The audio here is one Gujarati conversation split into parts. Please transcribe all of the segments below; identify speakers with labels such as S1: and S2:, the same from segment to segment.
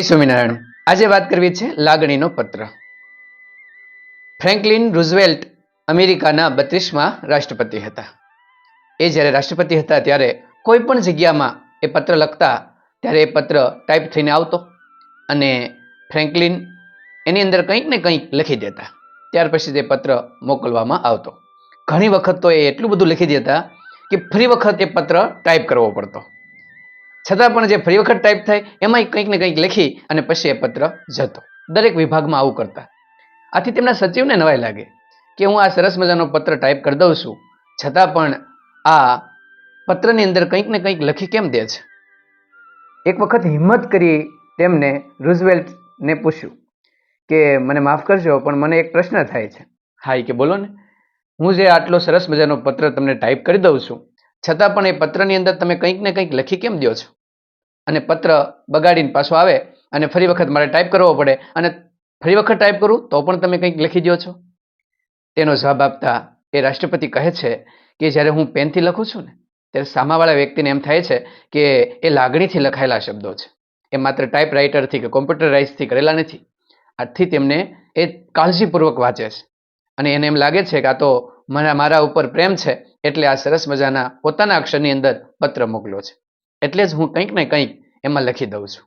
S1: સ્વામિનારાયણ. આજે વાત કરવી છે લાગણીનો પત્ર. ફ્રેન્કલિન રૂઝવેલ્ટ અમેરિકાના બત્રીસમાં રાષ્ટ્રપતિ હતા. એ જ્યારે રાષ્ટ્રપતિ હતા ત્યારે કોઈ પણ જગ્યામાં એ પત્ર લખતા ત્યારે એ પત્ર ટાઈપ થઈને આવતો અને ફ્રેન્કલિન એની અંદર કંઈક ને કંઈક લખી દેતા. ત્યાર પછી તે પત્ર મોકલવામાં આવતો. ઘણી વખત તો એ એટલું બધું લખી દેતા કે ફરી વખત એ પત્ર ટાઈપ કરવો પડતો. છતાં પણ જે ફરી વખત ટાઈપ થાય, એમાંય કંઈક ને કંઈક લખી અને પછી એ પત્ર જતો. દરેક વિભાગમાં આવું કરતા. આથી તેમના સચિવને નવાઈ લાગે કે હું આ સરસ મજાનો પત્ર ટાઈપ કરી દઉં છું, છતાં પણ આ પત્રની અંદર કંઈક ને કંઈક લખી કેમ દે છે? એક વખત હિંમત કરી તેમને રૂઝવેલ્ટને પૂછ્યું કે, મને માફ કરજો, પણ મને એક પ્રશ્ન થાય છે. હા કે બોલો ને. હું જે આટલો સરસ મજાનો પત્ર તમને ટાઈપ કરી દઉં છું છતાં પણ એ પત્રની અંદર તમે કંઈક ને કંઈક લખી કેમ દો છો? અને પત્ર બગાડીને પાછો આવે અને ફરી વખત મારે ટાઈપ કરવો પડે અને ફરી વખત ટાઈપ કરું તો પણ તમે કંઈક લખી દો છો? તેનો જવાબ આપતા એ રાષ્ટ્રપતિ કહે છે કે જ્યારે હું પેનથી લખું છું ને, ત્યારે સામાવાળા વ્યક્તિને એમ થાય છે કે એ લાગણીથી લખાયેલા શબ્દો છે. એ માત્ર ટાઈપ રાઇટરથી કે કોમ્પ્યુટરાઇઝથી કરેલા નથી. આથી તેમને એ કાળજીપૂર્વક વાંચે છે. અને એને એમ લાગે છે કે આ તો મારા મારા ઉપર પ્રેમ છે એટલે આ સરસ મજાના પોતાના અક્ષરની અંદર પત્ર મોકલ્યો છે. એટલે જ હું કંઈક ને કંઈક એમાં લખી દઉં છું.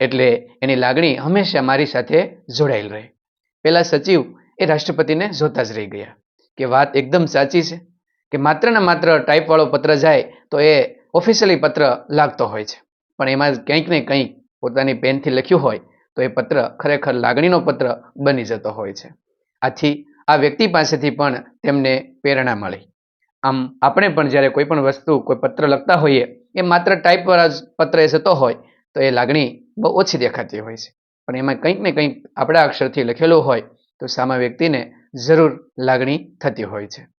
S1: એટલે એની લાગણી હંમેશા મારી સાથે જોડાયેલ રહે. પેલા સચિવ એ રાષ્ટ્રપતિને જોતા જ રહી ગયા કે વાત એકદમ સાચી છે, કે માત્ર ને માત્ર ટાઈપવાળો પત્ર જાય તો એ ઓફિશિયલી પત્ર લાગતો હોય છે. પણ એમાં કંઈક ને કંઈક પોતાની પેનથી લખ્યું હોય તો એ પત્ર ખરેખર લાગણીનો પત્ર બની જતો હોય છે. આથી આ વ્યક્તિ પાસેથી પણ તેમને પ્રેરણા મળી. આમ આપણે પણ જ્યારે કોઈ પણ વસ્તુ, કોઈ પત્ર લખતા હોઈએ, એ માત્ર ટાઈપવાળા જ પત્ર એ જતો હોય, તો એ લાગણી બહુ ઓછી દેખાતી હોય છે. પણ એમાં કંઈક ને કંઈક આપણા અક્ષરથી લખેલું હોય, તો સામા વ્યક્તિને જરૂર લાગણી થતી હોય છે.